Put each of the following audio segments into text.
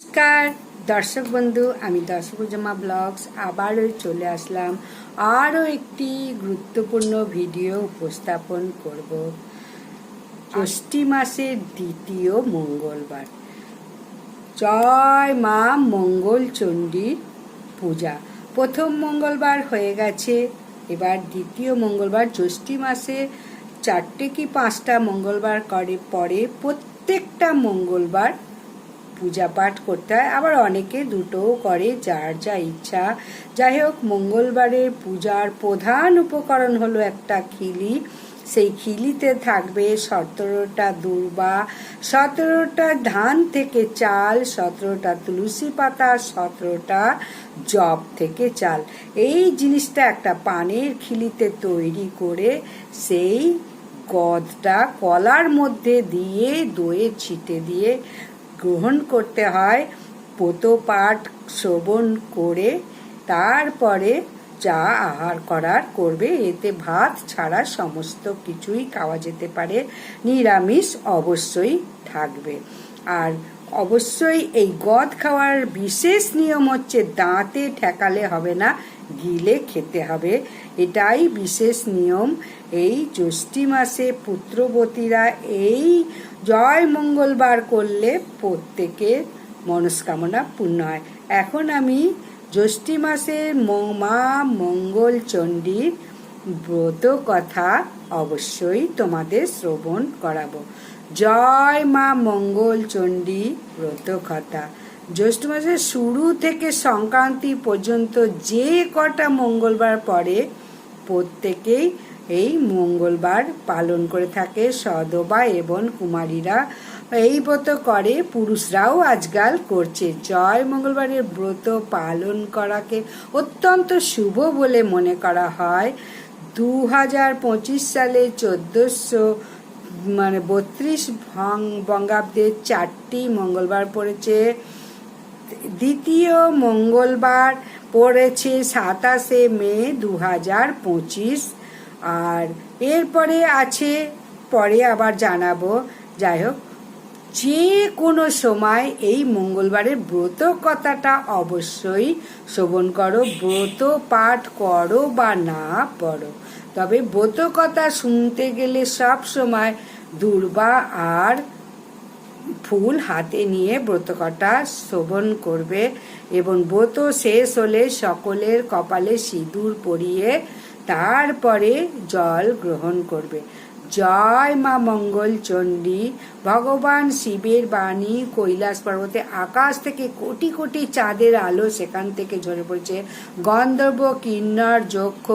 নমস্কার, দর্শক বন্ধু, আমি দর্শকজমা ব্লগস আবারও চলে আসলাম আরও একটি গুরুত্বপূর্ণ ভিডিও উপস্থাপন করব। ষষ্ঠী মাসের দ্বিতীয় মঙ্গলবার। জয় মা মঙ্গল চণ্ডীর পূজা। প্রথম মঙ্গলবার হয়ে গেছে, এবার দ্বিতীয় মঙ্গলবার। জ্যৈষ্ঠী মাসে চারটে কি পাঁচটা মঙ্গলবার করে, পরে প্রত্যেকটা মঙ্গলবার পূজা পাঠ করতে হয়। আবার অনেকে দুটোও করে, যার যা ইচ্ছা। যাই হোক মঙ্গলবারের পূজার প্রধান উপকরণ হলো একটা খিলি। সেই খিলিতে থাকবে সতেরোটা দুর্বা, সতেরোটা ধান থেকে চাল, সতেরোটা তুলসী পাতা, সতেরোটা জব থেকে চাল। এই জিনিসটা একটা পানের খিলিতে তৈরি করে সেই গদটা কলার মধ্যে দিয়ে, দইয়ে, ছিটে দিয়ে গ্রহণ করতে হয়, পোতপাঠ শ্রবণ করে, তারপরে যা আহার করার করবে। এতে ভাত ছাড়া সমস্ত কিছুই খাওয়া যেতে পারে। নিরামিষ অবশ্যই থাকবে। আর অবশ্যই এই গদ খাওয়ার বিশেষ নিয়ম হচ্ছে দাঁতে ঠেকালে হবে না, গিলে খেতে হবে। এটাই বিশেষ নিয়ম। এই জ্যৈষ্ঠী মাসে পুত্রবতীরা এই জয় মঙ্গলবার করলে প্রত্যেকের মনস্কামনা পূর্ণ হয়। এখন আমি জ্যৈষ্ঠী মাসের মা মঙ্গল চণ্ডীর ব্রত কথা অবশ্যই তোমাদের শ্রবণ করাবো। জয় মা মঙ্গল চণ্ডী ব্রত কথা। জ্যৈষ্ঠ মাসের শুরু থেকে সংক্রান্তি পর্যন্ত যে কটা মঙ্গলবার পরে প্রত্যেকেই এই মঙ্গলবার পালন করে থাকে সদবা এবং কুমারীরা। এই ব্রত করে পুরুষরাও আজকাল করছে। জয় মঙ্গলবারের ব্রত পালন করাকে অত্যন্ত শুভ বলে মনে করা হয়। দু হাজার পঁচিশ সালে চোদ্দোশো মানে বত্রিশ ভং, বঙ্গাব্দের চারটি মঙ্গলবার পড়েছে। দ্বিতীয় মঙ্গলবার পড়েছে সাতাশে মে দু হাজার পঁচিশ। আর এরপরে আছে, পরে আবার জানাব। যাই হোক, যে কোনো সময় এই মঙ্গলবারের ব্রত কথাটা অবশ্যই শ্রবণ করো, ব্রত পাঠ করো বা না পড়ো। তবে ব্রত কথা শুনতে গেলে সব সময় দুর্বা আর ফুল হাতে নিয়ে ব্রতকটা শোভন করবে এবং ব্রত শেষ হলে সকলের কপালে সিঁদুর পরিয়ে তারপরে জল গ্রহণ করবে। জয় মা মঙ্গল চণ্ডী ভগবান শিবের বাণী কৈলাস পর্বতে আকাশ থেকে কোটি কোটি চাঁদের আলো সেখান থেকে ঝরে পড়ছে। গন্ধর্ব, কিন্নর, যক্ষ,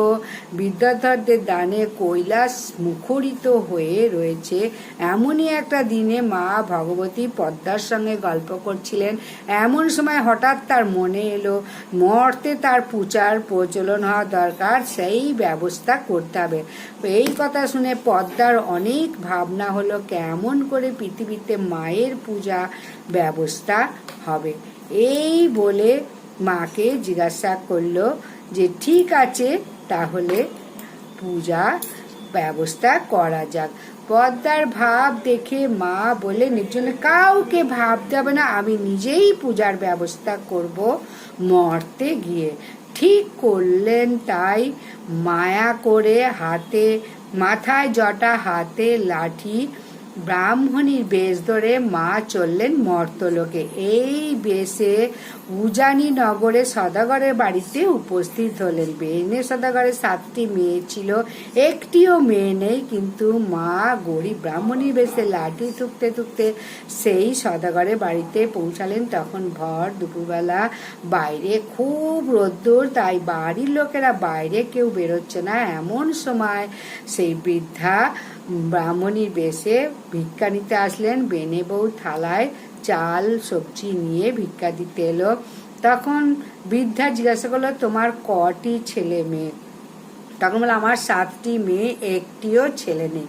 বিদ্যাধরদের দানে কৈলাস মুখরিত হয়ে রয়েছে। এমনই একটা দিনে মা ভগবতী পদ্মার সঙ্গে গল্প করছিলেন। এমন সময় হঠাৎ তার মনে এলো, মর্তে তার পূজার প্রচলন হওয়া দরকার, সেই ব্যবস্থা করতে হবে। এই কথা শুনে পদ্মার অনেক ভাবনা হলো, কেমন করে পৃথিবীতে মায়ের পূজা ব্যবস্থা হবে। এই বলে মাকে জিজ্ঞাসা করল যে, ঠিক আছে, তাহলে পূজা ব্যবস্থা করা যাক। পদ্মার ভাব দেখে মা বলে নির্জনে কাউকে ভাবতে হবে না, আমি নিজেই পূজার ব্যবস্থা করব মর্তে গিয়ে। ঠিক করলেন তাই মায়া করে হাতে, মাথায় জটা হাতে লাঠি ব্রাহ্মণীর বেশ ধরে মা চললেন মর্তলোকে। এই বেশে উজানি নগরে সদাগরের বাড়িতে উপস্থিত হলেন। বেনে সদাগরের সাতটি মেয়ে ছিল, একটিও মেয়ে নেই, কিন্তু মা গরিব ব্রাহ্মণীর বেশে লাঠি থুকতে থুকতে সেই সদাগরের বাড়িতে পৌঁছালেন। তখন ভর দুপুরবেলা বাইরে খুব রোদ্দুর, তাই বাড়ির লোকেরা বাইরে কেউ বেরোচ্ছে না। এমন সময় সেই বৃদ্ধা ব্রাহ্মণীর বেশে ভিক্ষা নিতে আসলেন। বেনে বউ থালায় চাল, সবজি নিয়ে ভিক্ষা দিতে এলো। তখন বৃদ্ধা জিজ্ঞাসা করল, তোমার কটি ছেলে মেয়ে? তখন বলে আমার সাতটি মেয়ে, একটিও ছেলে নেই।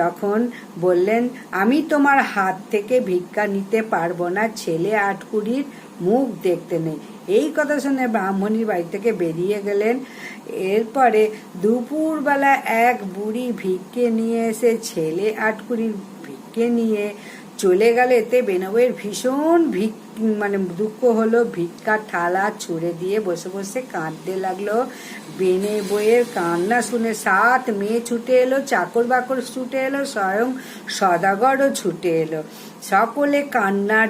তখন বললেন, আমি তোমার হাত থেকে ভিক্ষা নিতে পারব না, ছেলে আটকুড়ির মুখ দেখতে নেই। এই কথা শুনে ব্রাহ্মণীর বাড়ি থেকে বেরিয়ে গেলেন। এরপরে দুপুরবেলা এক বুড়ি ভিক্ষে নিয়ে এসে ছেলে আটকুড়ির ভিক্ষে নিয়ে চলে গেলে, এতে বেনবের ভীষণ ভিক মানে দুঃখ হলো। ভিক্ষা ঠালা ছুড়ে দিয়ে বসে বসে কাঁদতে লাগল। বেনে বইয়ের কান্না শুনে সাত মেয়ে ছুটে এলো, চাকর বাকর ছুটে এলো, স্বয়ং সদাগরও ছুটে এলো। সকলে কান্নার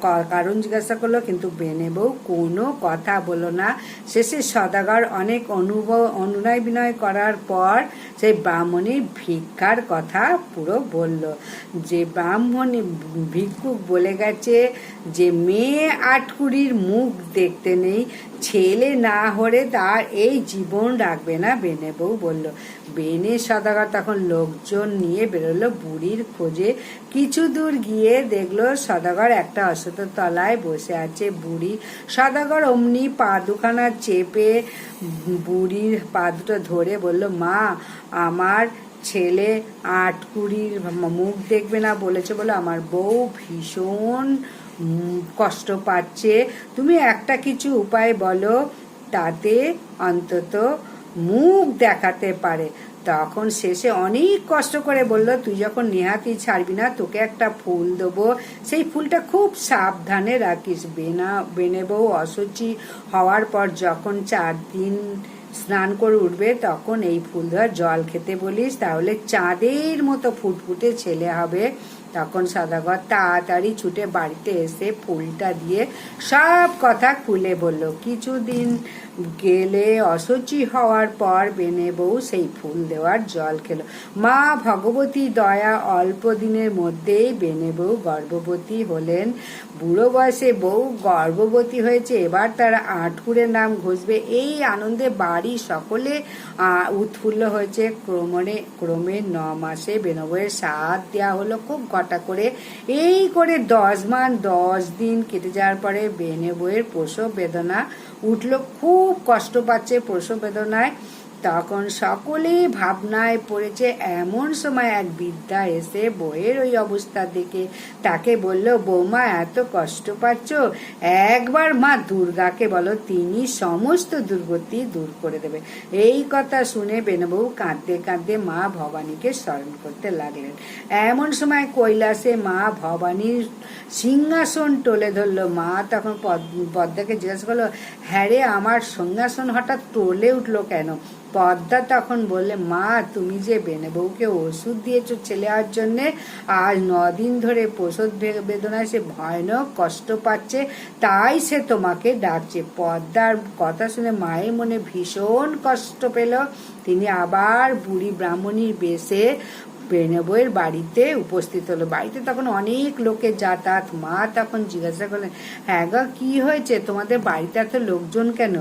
ক- কারণ জিজ্ঞাসা করল, কিন্তু বেনে বউ কোনো কথা বলো না। শেষে সদাগর অনেক অনুভব, অনুনয় বিনয় করার পর সেই ব্রাহ্মণীর ভিক্ষার কথা পুরো বলল। যে ব্রাহ্মণী ভিক্ষুক বলে গেছে যে, মেয়ে আটকুড়ির মুখ দেখতে নেই ছেলে না হলে তার এই জীবন রাখবে না বেনে বউ বলল। বেনে সদাগর তখন লোকজন নিয়ে বেরোলো, বুড়ির খোঁজে। কিছু দূর গিয়ে দেখল সদাগর একটা অশ্বত তলায় বসে আছে। বুড়ি সদাগর অমনি পা দুখানা চেপে বুড়ির পা দুটো ধরে বলল, মা, আমার ছেলে আটকুড়ির মুখ দেখবে না বলেছে বলে আমার বউ ভীষণ কষ্ট পাচ্ছে। তুমি একটা কিছু উপায় বলো, তাতে অন্তত মুখ দেখাতে পারে। তখন শেষে অনেক কষ্ট করে বলল, তুই যখন নেহাতি ছাড়বি না, তোকে একটা ফুল দেবো। সেই ফুলটা খুব সাবধানে রাখিস। বেনা, বেনে বউ অসুচি হওয়ার পর যখন চার দিন স্নান করে উঠবে, তখন এই ফুল ধর জল খেতে বলিস, তাহলে চাঁদের মতো ফুটফুটে ছেলে হবে। তখন সদাগর তাড়াতাড়ি ছুটে বাড়িতে এসে ফুলটা দিয়ে সব কথা খুলে বলল, কিছুদিন গেলে অসুচি হওয়ার পর বেনে বউ সেই ফুল দেওয়ার জল খেল। মা ভগবতী দয়া অল্প দিনের মধ্যেই বেনে বউ গর্ভবতী হলেন। বুড়ো বয়সে বউ গর্ভবতী হয়েছে, এবার তারা আটকুরের নাম ঘষবে। এই আনন্দে বাড়ি সকলে উৎফুল্ল হয়েছে। ক্রমণে, ক্রমে ন মাসে বেনবইয়ের সাত দেওয়া হলো খুব ঘটা করে। এই করে দশ মান দশ দিন কেটে যাওয়ার পরে বেনে বইয়ের প্রসব বেদনা উঠল। খুব কষ্ট পাচ্ছে প্রসব বেদনায়। তখন সকলেই ভাবনায় পড়েছে, এমন সময় এক বিদ্যা এসে বইয়ের ওই অবস্থা দেখে তাকে বলল, বৌমা, এত কষ্ট পাচ্ছ? একবার মা দুর্গাকে বলো, তিনি সমস্ত দুর্গতি দূর করে দেবে। এই কথা শুনে বেনবউ কাঁদতে কাঁদতে মা ভবানীকে স্মরণ করতে লাগলেন। এমন সময় কৈলাসে মা ভবানীর সিংহাসন টলে ধরলো। মা তখন পদ- পদ্মাকে জিজ্ঞাসা করল হ্যাঁ রে, আমার সিংহাসন হঠাৎ টলে উঠল কেন? পদ্মা তখন বললে, মা, তুমি যে বেনে বউকে ওষুধ দিয়েছ ছেলে হওয়ার জন্যে, আজ নদিন ধরে পোষদ বেদনায় সে ভয়ানক কষ্ট পাচ্ছে, তাই সে তোমাকে ডাকছে। পদ্মার কথা শুনে মায়ের মনে ভীষণ কষ্ট পেল। তিনি আবার বুড়ি ব্রাহ্মণীর বেশে বেনবইয়ের বাড়িতে উপস্থিত হলো। বাড়িতে তখন অনেক লোকের যাতায়াত। মা তখন জিজ্ঞাসা করলেন হ্যাঁ গা, কি হয়েছে? তোমাদের বাড়িতে এত লোকজন কেন?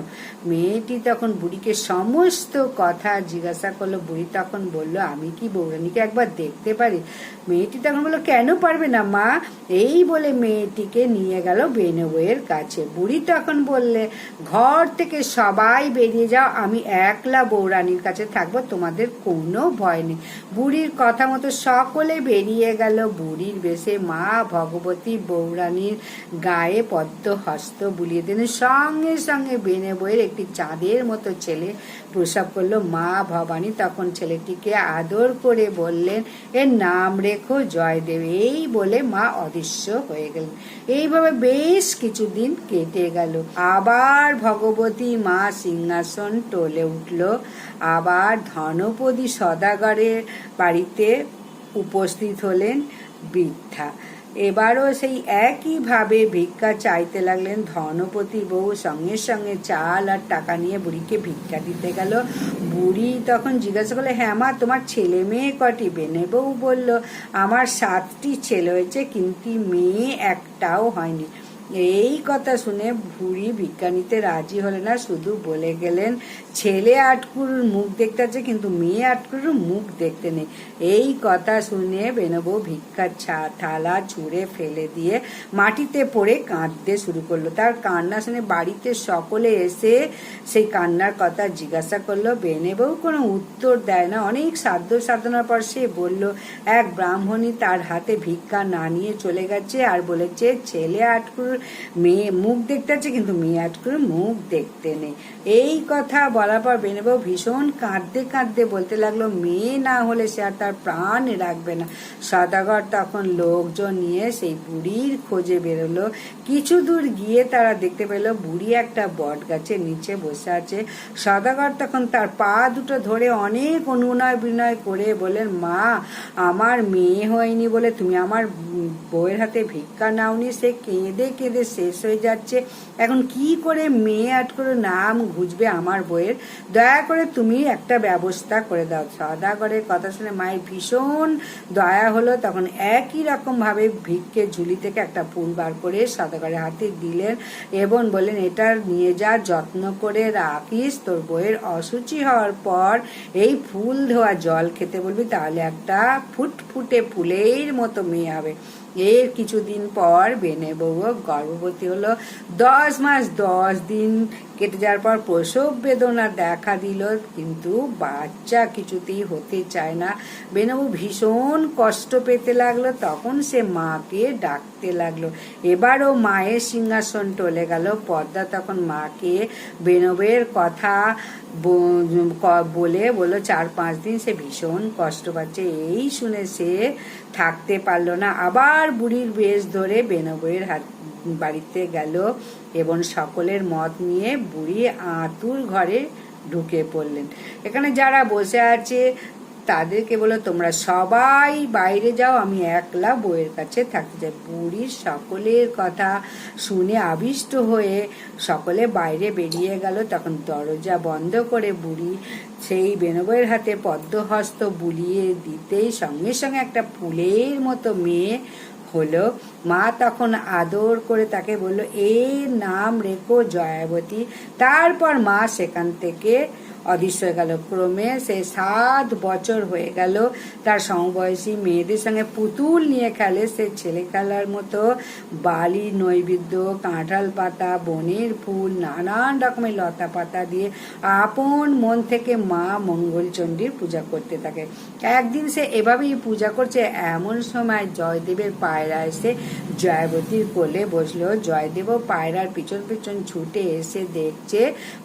মেয়েটি তখন বুড়িকে সমস্ত কথা জিজ্ঞাসা করল। বুড়ি তখন বলল, আমি কি বৌরানীকে একবার দেখতে পারি? মেয়েটি তখন বলল, কেন পারবে না মা? এই বলে মেয়েটিকে নিয়ে গেল বেনবইয়ের কাছে। বুড়ি তখন বললে, ঘর থেকে সবাই বেরিয়ে যাও, আমি একলা বৌরানীর কাছে থাকব, তোমাদের কোনো ভয় নেই। বুড়ির কথা মতো সকলে বেরিয়ে গেল। বুড়ির বেশে মা ভগবতী বৌরানীর গায়ে পদ্ম হস্ত বুলিয়ে দিলেন। সঙ্গে সঙ্গে বেনে বইয়ের একটি চাঁদের মতো ছেলে প্রসব করল। মা ভবানী তখন ছেলেটিকে আদর করে বললেন, এর নাম রেখো জয়দেব। এই বলে মা অদৃশ্য হয়ে গেলেন। এইভাবে বেশ কিছুদিন কেটে গেল। আবার ভগবতী মা সিংহাসন টলে উঠল। আবার ধনপদী সদাগরের বাড়িতে উপস্থিত হলেন বৃদ্ধা। এবারও সেই একইভাবে ভিক্ষা চাইতে লাগলেন ধনপতি বউ। সঙ্গে সঙ্গে চাল আর টাকা নিয়ে বুড়িকে ভিক্ষা দিতে গেল। বুড়ি তখন জিজ্ঞাসা করল হ্যাঁ মা, তোমার ছেলে মেয়ে কটি? বেনে বউ বলল, আমার সাতটি ছেলে হয়েছে, কিন্তু মেয়ে একটাও হয়নি। এই কথা শুনে ভুড়ি ভিক্ষা নিতে রাজি হলে না শুধু বলে গেলেন, ছেলে আটকুরুর মুখ দেখতে আছে, কিন্তু মেয়ে আটকুরুর মুখ দেখতে নেই। এই কথা শুনে বেনবউ ভিক্ষার ছা- থালা ছুঁড়ে ফেলে দিয়ে মাটিতে পড়ে কাঁদতে শুরু করল। তার কান্না শুনে বাড়িতে সকলে এসে সেই কান্নার কথা জিজ্ঞাসা করল। বেনেবউ কোনো উত্তর দেয় না। অনেক সাধ্য সাধনার পর সে বলল, এক ব্রাহ্মণী তার হাতে ভিক্ষা না নিয়ে চলে গেছে আর বলেছে, ছেলে আটকুরু আটকুর মেয়ে মুখ দেখতে আছে কিন্তু মেয়ে আট করে মুখ দেখতে নেই। এই কথা বলার পর বেনেবাবু ভীষণ কাঁদতে কাঁদতে বলতে লাগল, মেয়ে না হলে সে আর তার প্রাণ রাখবে না। সদাগর তখন লোকজন নিয়ে সেই বুড়ির খোঁজে বেরোলো। কিছু দূর গিয়ে তারা দেখতে পেল, বুড়ি একটা বট গাছের নিচে বসে আছে। সদাগর তখন তার পা দুটো ধরে অনেক অনুনয় বিনয় করে বললেন মা, আমার মেয়ে হয়নি বলে তুমি আমার বউয়ের হাতে ভিক্ষা নাওনি, সে কেঁদে কেঁদে শেষ হয়ে যাচ্ছে। এখন কি করে মেয়ে আট করে নাম ঘুজবে আমার বইয়ের। দয়া করে তুমি একটা ব্যবস্থা করে দাও। সদাগরের কথা শুনে মায়ের ভীষণ দয়া হলো। তখন একই রকম ভাবে ভিক্ষে ঝুলি থেকে একটা ফুল বার করে সদাগরের হাতে দিলেন এবং বললেন, এটা নিয়ে যা, যত্ন করে রাখিস। তোর বইয়ের অসুচি হওয়ার পর এই ফুল ধোয়া জল খেতে বলবি, তাহলে একটা ফুটফুটে ফুলের মতো মেয়ে হবে। এর কিছুদিন পর বেনে বউ গর্ভবতী হলো। দশ মাস, দশ দিন কেটে যাওয়ার পর প্রসব বেদনা দেখা দিল, কিন্তু বাচ্চা কিছুতেই হতে চায় না। বেনবু ভীষণ কষ্ট পেতে লাগল, তখন সে মাকে ডাকতে লাগল। এবারও মায়ের সিংহাসন টলে গেল। পদ্মা তখন মাকে বেনবের কথা বলে বলল, চার পাঁচ দিন সে ভীষণ কষ্ট পাচ্ছে, এই শুনে সে থাকতে পারল না। আবার বুড়ির বেশ ধরে বেনবের হাত বাড়িতে গেল। এবং সকলের মত নিয়ে বুড়ি আতুর ঘরে ঢুকে পড়লেন। এখানে যারা বসে আছে, তাদেরকে বলো, তোমরা সবাই বাইরে যাও, আমি একলা বইয়ের কাছে থাকতে চাই। বুড়ির সকলের কথা শুনে আবিষ্ট হয়ে সকলে বাইরে বেরিয়ে গেল। তখন দরজা বন্ধ করে বুড়ি সেই বেনবইয়ের হাতে পদ্মহস্ত বুলিয়ে দিতেই সঙ্গে সঙ্গে একটা ফুলের মতো মেয়ে হলো। মা তখন আদর করে তাকে বলল, এর নাম রেখো জয়াবতী। তারপর মা সেখান থেকে অদৃশ্য হয়ে গেল ক্রমে সে সাত বছর হয়ে গেল। তার সমবয়সী মেয়েদের সঙ্গে পুতুল নিয়ে খেলে সে ছেলে খেলার মতো। বালি, নৈবেদ্য, কাঁঠাল পাতা, বনের ফুল, নানান রকমের লতা পাতা দিয়ে আপন মন থেকে মা মঙ্গলচণ্ডীর পূজা করতে থাকে। একদিন সে এভাবেই পূজা করছে। এমন সময় জয়দেবের পায়রা এসে জয়বতীর কোলে বসল। জয়দেবও পায়রার পিছন পিছন ছুটে এসে দেখছে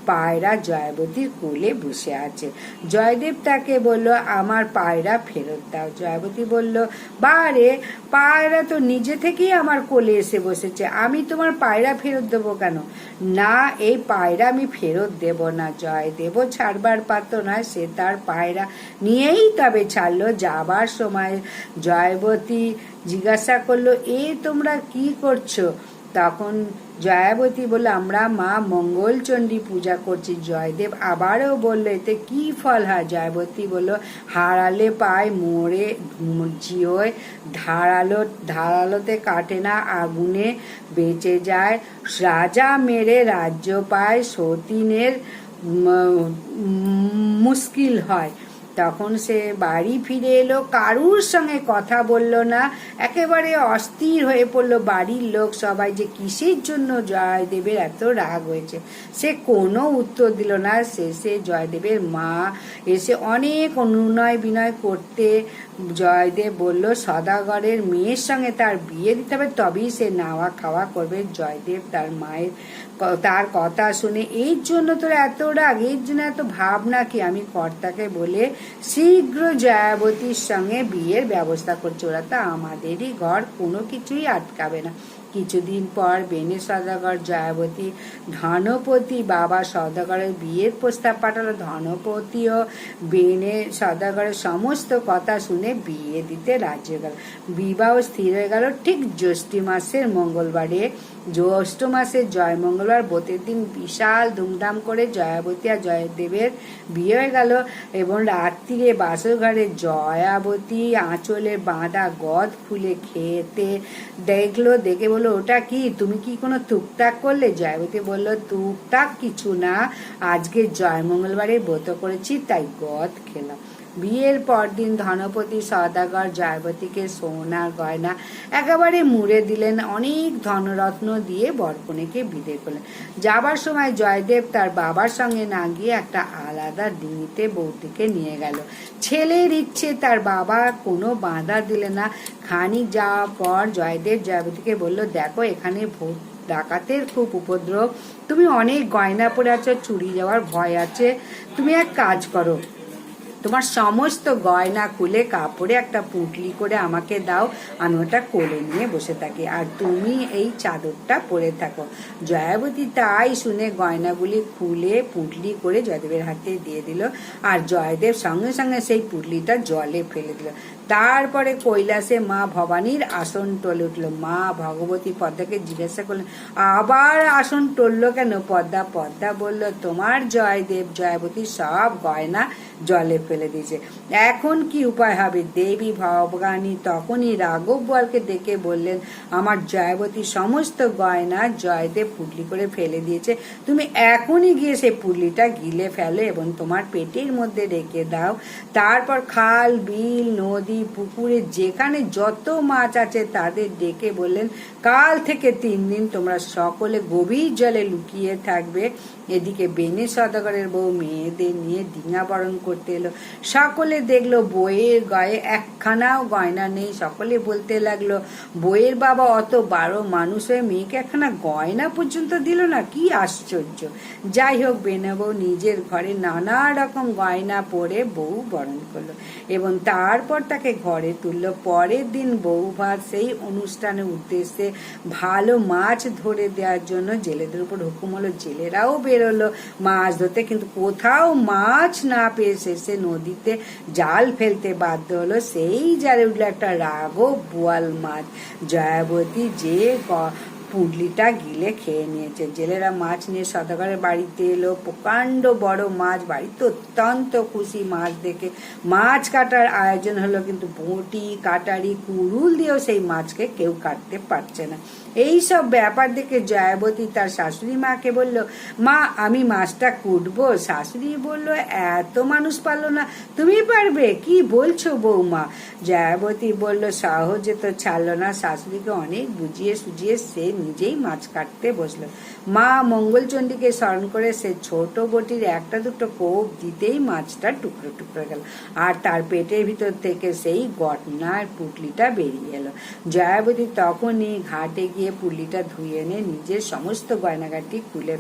পায়রা জয়বতীর কোলে বসে আছে। জয়দেব তাকে বলল, আমার পায়রা ফেরত দাও। জয়বতী বলল, বারে, পায়রা তো নিজে থেকেই আমার কোলে এসে বসেছে। আমি তোমার পায়রা ফেরত দেবো কেন? না, এই পায়রা আমি ফেরত দেব না জয়দেব ছাড়বার পারত না সে তার পায়রা নিয়েই তবে ছাড়লো যাবার সময়। জয়বতী জিজ্ঞাসা করল, এ তোমরা কি করছ? তখন জয়াবতী বলল, আমরা মা মঙ্গলচণ্ডী পূজা করছি, জয়দেব আবারও বলল, এতে কি ফল হয়? জয়াবতী বলল, হারালে পায় মোড়ে জিওয়, ধারালো, ধারালোতে কাটে না, আগুনে বেঁচে যায়, রাজা মেরে রাজ্য পায়, সতীনের মুশকিল হয়। তখন সে বাড়ি ফিরে এলো, কারুর সঙ্গে কথা বলল না, একেবারে অস্থির হয়ে পড়ল বাড়ির লোক সবাই যে কিসের জন্য জয়দেবের এত রাগ হয়েছে। সে কোনো উত্তর দিল না, শেষে জয়দেবের মা এসে অনেক অনুনয় বিনয় করতে জয়দেব বলল, সদাগরের মেয়ের সঙ্গে তার বিয়ে দিতে হবে, তবেই সে নাওয়া খাওয়া করবে। জয়দেব তার মায়ের তার কথা শুনে এই জন্য তোর এত রাগ, এর জন্য এত ভাবনা কি? আমি কর্তাকে বলে, শীঘ্র জয়াবতীর সঙ্গে বিয়ের ব্যবস্থা করছে। ওরা তো আমাদেরই ঘর, কোনো কিছুই আটকাবে না। কিছুদিন পর বেনে সদাগর, জয়াবতী, ধনপতি বাবা সদাগরের বিয়ের প্রস্তাব পাঠালো। ধনপতিও বেনে সদাগরের সমস্ত কথা শুনে বিয়ে দিতে রাজি হয়ে গেল। বিবাহ স্থির হয়ে গেল ঠিক জ্যৈষ্ঠী মাসের মঙ্গলবারে। জ্যৈষ্ঠ মাসের জয়। মঙ্গলবার বোতের দিন বিশাল ধুমধাম করে জয়াবতী আর জয়দেবের বিয়ে হয়ে গেল এবং রাত্রিরে বাসর ঘরে জয়াবতী আঁচলে বাঁধা গদ খুলে খেতে দেখল, দেখে বলল, ওটা কি? তুমি কি কোনো টুকটাক করলে? জয়াবতী বলল, টুকটাক কিছু না। আজকে জয় মঙ্গলবারে ব্রত করেছি, তাই গদ খেলাম। বিয়ের পরদিন ধনপতি সদাগর জয়বতীকে সোনার গয়না একেবারে মুড়ে দিলেন, অনেক ধনরত্ন দিয়ে বরকনেকে বিদে করলেন। যাবার সময় জয়দেব তার বাবার সঙ্গে না গিয়ে একটা আলাদা ডিঙিতে বৌদিকে নিয়ে গেল। ছেলের ইচ্ছে তার বাবা কোনো বাধা দিলে না। খানিক যাওয়ার পর জয়দেব জয়বতীকে বলল, দেখো, এখানে ভোট, ডাকাতের খুব উপদ্রব। তুমি অনেক গয়না পরে আছো, চুরি যাওয়ার ভয় আছে। তুমি এক কাজ করো তোমার সমস্ত গয়না খুলে কাপড়ে একটা পুটলি করে আমাকে দাও, আমি ওটা কোলে নিয়ে বসে থাকি। আর তুমি এই চাদরটা পরে থাকো। জয়াবতী তাই শুনে গয়নাগুলি খুলে পুটলি করে জয়দেবের হাতে দিয়ে দিল। আর জয়দেব সঙ্গে সঙ্গে সেই পুটলিটা জলে ফেলে দিল। তারপরে কৈলাসে মা ভবানীর আসন টলে উঠল। মা ভগবতী পদ্মাকে জিজ্ঞাসা করলেন, আবার আসন টললো কেন? পদ্মা পদ্মা বলল, তোমার জয়দেব, জয়বতী সব গয়না জলে ফেলে দিয়েছে। এখন কি উপায় হবে? দেবী ভবানী তখনই রাঘব বলকে ডেকে বললেন, আমার জয়বতী সমস্ত গয়না জয়দেব পুটলি করে ফেলে দিয়েছে। তুমি এখনই গিয়ে সেই পুটলিটা গিলে ফেলো এবং তোমার পেটের মধ্যে রেখে দাও। তারপর খাল, বিল, নদী পুকুরে যেখানে যত মাছ আছে তাদের ডেকে বললেন, কাল থেকে তিন দিন তোমরা সকলে গভীর জলে লুকিয়ে থাকবে। এদিকে বেনে সদাগরের বউ মেয়েদের নিয়ে ডিঙা বরণ করতে এলো। সকলে দেখল বইয়ের গায়ে একখানাও গয়না নেই। সকলে বলতে লাগল বইয়ের বাবা অত বারো মানুষ হয়ে মেয়েকে একখানা গয়না পর্যন্ত দিল না? কি আশ্চর্য! যাই হোক বেনে বউ নিজের ঘরে নানা রকম গয়না পরে বউ বরণ করল এবং তারপর তাকে ঘরে তুললো। পরের দিন বউ ভাত সেই অনুষ্ঠানের উদ্দেশ্যে ভালো মাছ ধরে দেওয়ার জন্য জেলেদের উপর হুকুম হলো। জেলেরাও বেরোলো মাছ ধরতে কিন্তু কোথাও মাছ না পেয়ে শেষে নদীতে জাল ফেলতে বাধ্য হলো। সেই জালে উঠল একটা রাঘব বোয়াল মাছ। জয়াবতী যে পুডলিটা গিলে খেয়ে নিয়েছে। জেলেরা মাছ নিয়ে সদাগরের বাড়িতে এলো। প্রকাণ্ড বড় মাছ, বাড়িতে অত্যন্ত খুশি মাছ দেখে। মাছ কাটার আয়োজন হলো কিন্তু বটি, কাটারি, কুড়ুল দিয়েও সেই মাছকে কেউ কাটতে পারছে না। এই সব ব্যাপার দেখে জয়াবতী তার শাশুড়ি মাকে বলল, মা, আমি মাছটা কুটবো। শাশুড়ি বলল, এত মানুষ পারল না, তুমি পারবে? কি বলছো বৌমা? জয়াবতী বলল, সহজে তো ছাড়লো না। শাশুড়িকে অনেক বুঝিয়ে সুঝিয়ে সে নিজেই মাছ কাটতে বসল। মা মঙ্গলচণ্ডীকে স্মরণ করে সে ছোট বটির একটা দুটো কোপ দিতেই মাছটা টুকরো টুকরো গেল। আর তার পেটের ভিতর থেকে সেই গটনার পুটলিটা বেরিয়ে এলো। জয়াবতী তখনই ঘাটে গিয়ে পুটলিটা ধুয়ে এনে নিজের সমস্ত গয়নাগাটি খুলে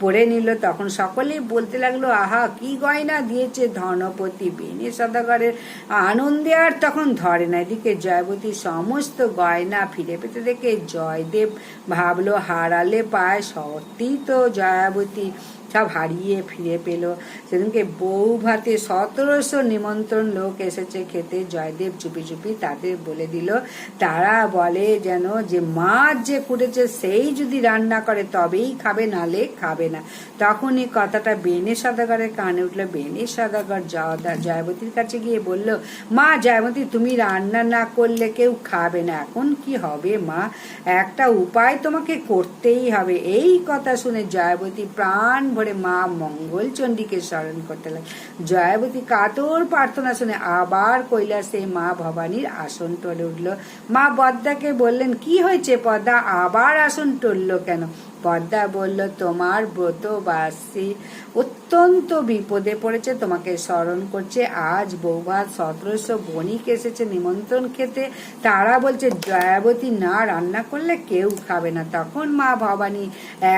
পরে নিল। তখন সকলেই বলতে লাগল, আহা, কি গয়না দিয়েছে ধনপতি বেনে সদাগরের? আনন্দে আর তখন ধরে না। এদিকে জয়বতী সমস্ত গয়না ফিরে পেতে দেখে জয়দেব ভাবলো, হারালে পায় সত্যিই তো জয়াবতী সব হারিয়ে ফিরে পেল। সেদিনকে বউ ভাতে সতেরোশো নিমন্ত্রণ লোক এসেছে খেতে। জয়দেব চুপি চুপি তাদের বলে দিল, তারা বলে যেন যে মাছ যে কুটেছে সেই যদি রান্না করে তবেই খাবে, নালে খাবে না। তখন এই কথাটা বেনে সদাগরের কানে উঠল। বেনে সদাগর জয়বতীর কাছে গিয়ে বলল, মা, জয়বতী, তুমি রান্না না করলে কেউ খাবে না। এখন কি হবে, মা? একটা উপায় তোমাকে করতেই হবে। এই কথা শুনে জয়বতী প্রাণ ভরে মা মঙ্গল মঙ্গলচণ্ডীকে স্মরণ করতে লাগে জয়াবতী কাতর প্রার্থনা শুনে আবার কৈলাসে মা ভবানীর আসন টলে উঠল। মা বদ্দাকে বললেন, কি হয়েছে পদ্মা? আবার আসন টলল কেন? পদ্মা বলল, তোমার ব্রতবাসী অত্যন্ত বিপদে পড়েছে, তোমাকে স্মরণ করছে। আজ বৌভাত সতেরোশো বণিক এসেছে নিমন্ত্রণ খেতে। তারা বলছে, জয়াবতী, না, রান্না করলে কেউ খাবে না। তখন মা ভবানী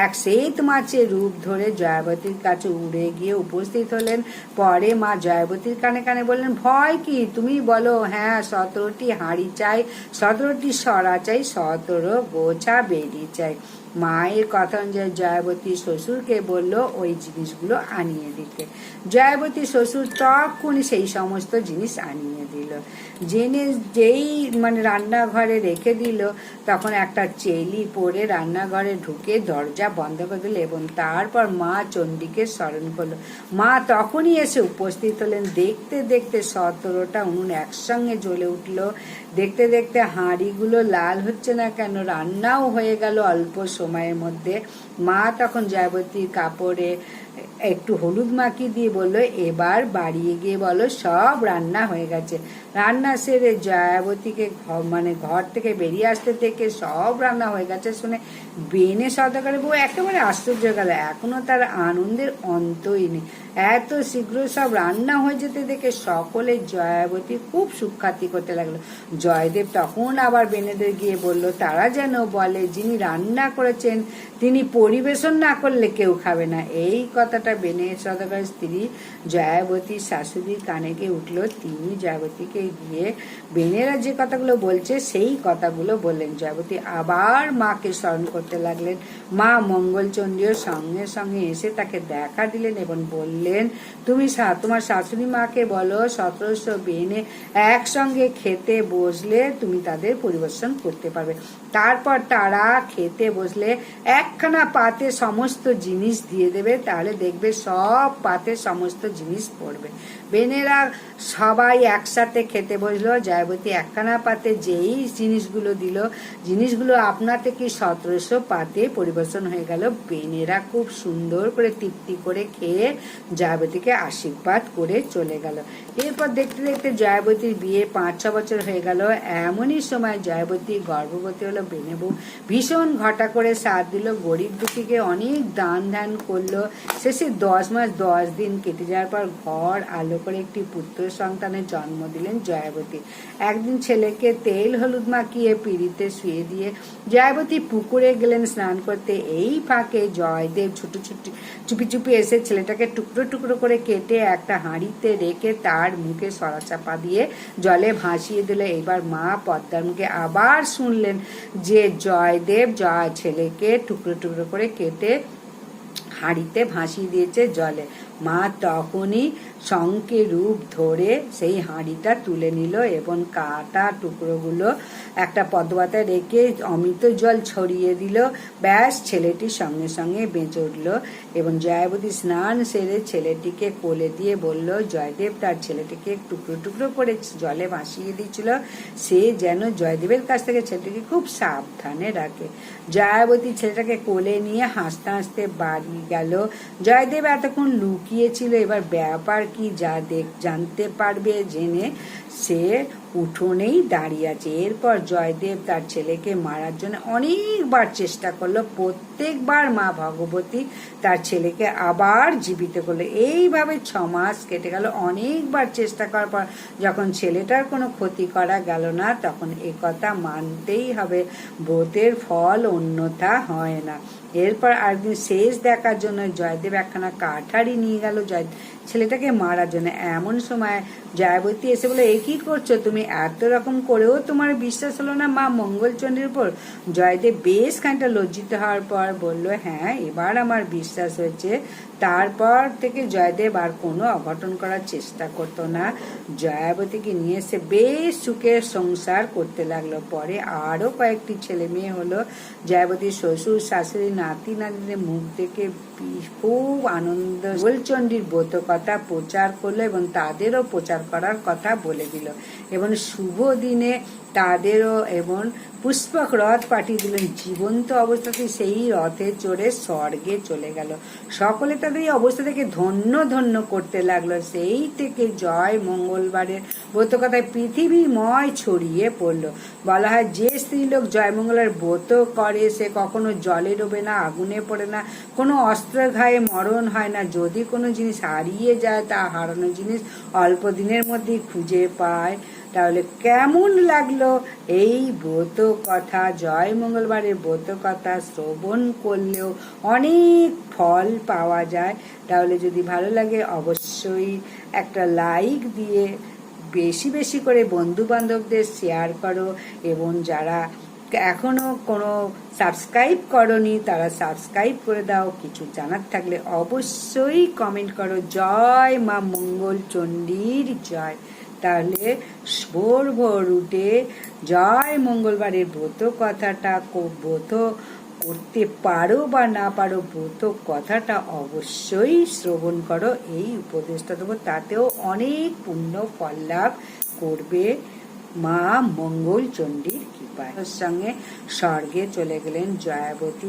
এক শ্বেত মাছের রূপ ধরে জয়াবতীর কাছে উড়ে গিয়ে উপস্থিত হলেন। পরে মা জয়াবতীর কানে কানে বললেন, ভয় কি? তুমি বলো হ্যাঁ সতেরোটি হাঁড়ি চাই, সতেরোটি সরা চাই, সতেরো গোছা বেরি চাই। মায়ের কথা অনুযায়ী জয়াবতী শ্বশুরকে বলল, ওই জিনিসগুলো আনিয়ে দিতে। জয়াবতী শ্বশুর তখনই সেই সমস্ত জিনিস আনিয়ে দিল। জেনে যেই মানে রান্নাঘরে রেখে দিল, তখন একটা চেলি পরে রান্নাঘরে ঢুকে দরজা বন্ধ করে দিল এবং তারপর মা চণ্ডীকে স্মরণ করল। মা তখনই এসে উপস্থিত হলেন। দেখতে দেখতে সতেরোটা উনুন একসঙ্গে জ্বলে উঠল। দেখতে দেখতে হাঁড়িগুলো লাল হচ্ছে না কেন? রান্নাও হয়ে গেল অল্প সময়ের মধ্যে। মা তখন জয়বতীর কাপড়ে একটু হলুদ মাখি দিয়ে বলল, এবার বাড়িয়ে গিয়ে বলো, সব রান্না হয়ে গেছে। রান্না সেরে জয়াবতীকে মানে ঘর থেকে বেরিয়ে আসতে থেকে সব রান্না হয়ে গেছে শুনে বেনে সদাকারে বউ একেবারে আশ্চর্য গেল। এখনও তার আনন্দের অন্তই নেই। এত শীঘ্র সব রান্না হয়ে যেতে দেখে সকলে জয়াবতী খুব সুখ্যাতি করতে লাগল। জয়দেব তখন আবার বেনেদের গিয়ে বলল, তারা যেন বলে, যিনি রান্না করেছেন, তিনি পরিবেশন না করলে কেউ খাবে না। এই কথাটা বেনে সদাগরের স্ত্রী জয়াবতীর শাশুড়ির কানে গিয়ে উঠল। তিনি জয়াবতীকে গিয়ে বেনেরা যে কথাগুলো বলছে, সেই কথাগুলো বললেন। জয়াবতী আবার মাকে স্মরণ করতে লাগলেন। মা মঙ্গলচণ্ডীও সঙ্গে সঙ্গে এসে তাকে দেখা দিলেন এবং বললেন তুমি শা- তোমার শাশুড়ি মাকে বলো, সতেরোশো বেনে একসঙ্গে খেতে বসলে তুমি তাদের পরিবেশন করতে পারবে। তারপর তারা খেতে বসলে একখানা পাতে সমস্ত জিনিস দিয়ে দেবে, তাহলে দেখবে সব পাতে সমস্ত জিনিস পড়বে। বেনেরা সবাই একসাথে খেতে বসল, জয়বতী একখানা পাতে যেই জিনিসগুলো দিল, জিনিসগুলো আপনা থেকে সতেরোশো পাতে পরিবেশন হয়ে গেল। বেনেরা খুব সুন্দর করে তৃপ্তি করে খেয়ে জয়বতীকে আশীর্বাদ করে চলে গেল। এরপর দেখতে দেখতে জয়বতীর বিয়ে পাঁচ ছ বছর হয়ে গেল। এমনই সময় জয়বতী গর্ভবতী হলো। বেনেবু ভীষণ ঘটা করে সাথ দিল, গরিব দুঃখীকে অনেক দান ধ্যান করল। শেষে দশ মাস, দশ দিন কেটে যাওয়ার পর ঘর আলো করে একটি পুত্র সন্তানের জন্ম দিলেন জয়াবতী। একদিন ছেলেকে তেল হলুদ মাখিয়ে পিড়িতে শুয়ে দিয়ে জয়াবতী পুকুরে গেলেন স্নান করতে। এই ফাঁকে জয়দেব ছুটো ছুটি, চুপি চুপি এসে ছেলেটাকে টুকরো টুকরো করে কেটে একটা হাঁড়িতে রেখে তার মুখে সরা চাপা দিয়ে জলে ভাসিয়ে দিল। এবার মা পদ্মার মুখে আবার শুনলেন যে জয়দেব জয় ছেলেকে টুকরো টুকরো করে কেটে হাঁড়িতে ভাসিয়ে দিয়েছে জলে। মা তখনই শঙ্কে রূপ ধরে সেই হাঁড়িটা তুলে নিল এবং কাটা টুকরোগুলো একটা পদবাতায় রেখে অমৃত জল ছড়িয়ে দিল। ব্যাস ছেলেটির সঙ্গে সঙ্গে বেঁচে উঠল এবং জয়াবতী স্নান সেরে ছেলেটিকে কোলে দিয়ে বলল, জয়দেব, তার ছেলেটিকে টুকরো টুকরো করে জলে ভাসিয়ে দিয়েছিল। সে যেন জয়দেবের কাছ থেকে ছেলেটিকে খুব সাবধানে রাখে। জয়াবতী ছেলেটাকে কোলে নিয়ে হাসতে হাসতে বাড়ি গেল। জয়দেব এতক্ষণ লুকিয়েছিল এবার ব্যাপার কি যা দেখ, জানতে পারবে জেনে সে উঠোনেই দাঁড়িয়ে আছে। এরপর জয়দেব তার ছেলেকে মারার জন্য অনেকবার চেষ্টা করল। প্রত্যেকবার মা ভগবতী তার ছেলেকে আবার জীবিত করল। এইভাবে ছ মাস কেটে গেল। অনেকবার চেষ্টা করার পর যখন ছেলেটার কোনো ক্ষতি করা গেল না, তখন একথা মানতেই হবে। ব্রতের ফল অন্যথা হয় না। এরপর আরেকদিন শেষ দেখার জন্য জয়দেব একখানা কাঠারি নিয়ে গেল। জয় ছেলেটাকে মারার জন্য এমন সময় জয়াবতী এসে বলে, এ কি করছ? তুমি এত রকম করেও তোমার বিশ্বাস হলো না মা মঙ্গলচন্ডীর উপর? জয়দেব বেশ খানিকটা লজ্জিত হওয়ার পর বলল হ্যাঁ এবার আমার বিশ্বাস হয়েছে। তারপর থেকে জয়দেব আর কোনো অঘটন করার চেষ্টা করতো না। জয়াবতীকে নিয়ে এসে বেশ সুখে সংসার করতে লাগল। পরে আরও কয়েকটি ছেলে মেয়ে হলো। জয়াবতীর শ্বশুর, শাশুড়ি, নাতি নাতিদের মুখ দেখে খুব আনন্দ। গোলচণ্ডীর ব্রত কথা প্রচার করল এবং তাদেরও প্রচার করার কথা বলে দিল। এবং শুভ দিনে তাদেরও এবং পুষ্পক রথ পাঠিয়ে দিলেন। জীবন্ত অবস্থাতে সেই রথে চড়ে স্বর্গে চলে গেল। সকলে তাদের এই অবস্থা থেকে ধন্য ধন্য করতে লাগল। সেই থেকে জয় মঙ্গলবারের ব্রত কথায় পৃথিবীময় ছড়িয়ে পড়ল। বলা হয়, যে স্ত্রীলোক জয়মঙ্গলের ব্রত করে, সে কখনো জলে ডোবে না, আগুনে পড়ে না, কোনো অস্ত্র ঘায়ে মরণ হয় না। যদি কোনো জিনিস হারিয়ে যায়, তা হারানো জিনিস অল্প দিনের মধ্যেই খুঁজে পায়। তাহলে কেমন লাগল? এই ব্রত কথা, জয় মঙ্গলবারের ব্রত কথা শ্রবণ করলেও অনেক ফল পাওয়া যায়। তাহলে যদি ভালো লাগে অবশ্যই একটা লাইক দিয়ে বেশি বেশি করে বন্ধু বান্ধবদের শেয়ার করো এবং যারা এখনও কোনো সাবস্ক্রাইব করনি, তারা সাবস্ক্রাইব করে দাও। কিছু জানার থাকলে অবশ্যই কমেন্ট করো। জয় মা মঙ্গল চণ্ডীর জয়। তাহলে ভোর ভোর উঠে জয় মঙ্গলবারের ব্রত কথাটা ব্রত করতে পারো বা না পারো ব্রত কথাটা অবশ্যই শ্রবণ করো। এই উপদেশটা দেবো, তাতেও অনেক পুণ্য ফল লাভ করবে মা মঙ্গল চণ্ডীর কৃপায়। সঙ্গে স্বর্গে চলে গেলেন জয়াবতী